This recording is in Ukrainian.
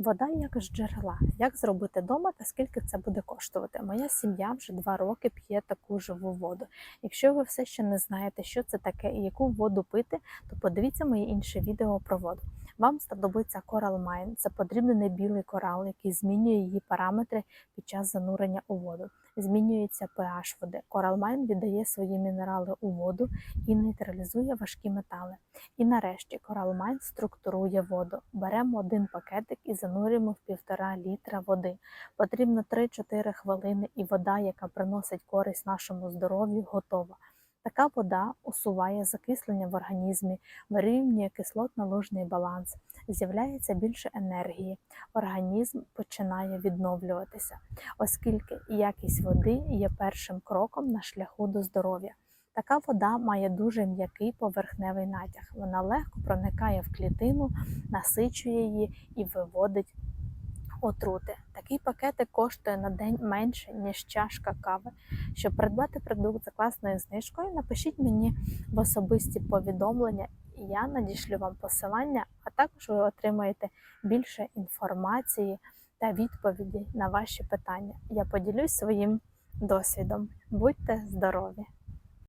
Вода як з джерела. Як зробити вдома та скільки це буде коштувати? Моя сім'я вже два роки п'є таку живу воду. Якщо ви все ще не знаєте, що це таке і яку воду пити, то подивіться моє інше відео про воду. Вам знадобиться Coral Mine. Це подрібнений білий корал, який змінює її параметри під час занурення у воду. Змінюється pH води. Coral Mine віддає свої мінерали у воду і нейтралізує важкі метали. І нарешті Coral Mine структурує воду. Беремо один пакетик і занурюємо в півтора літра води. Потрібно 3-4 хвилини, і вода, яка приносить користь нашому здоров'ю, готова. Така вода усуває закислення в організмі, вирівнює кислотно-лужний баланс, з'являється більше енергії, організм починає відновлюватися, оскільки якість води є першим кроком на шляху до здоров'я. Така вода має дуже м'який поверхневий натяг. Вона легко проникає в клітину, насичує її і виводить отрути. Такий пакетик коштує на день менше, ніж чашка кави. Щоб придбати продукт за класною знижкою, напишіть мені в особисті повідомлення, і я надішлю вам посилання, а також ви отримаєте більше інформації та відповідей на ваші питання. Я поділюсь своїм досвідом. Будьте здорові!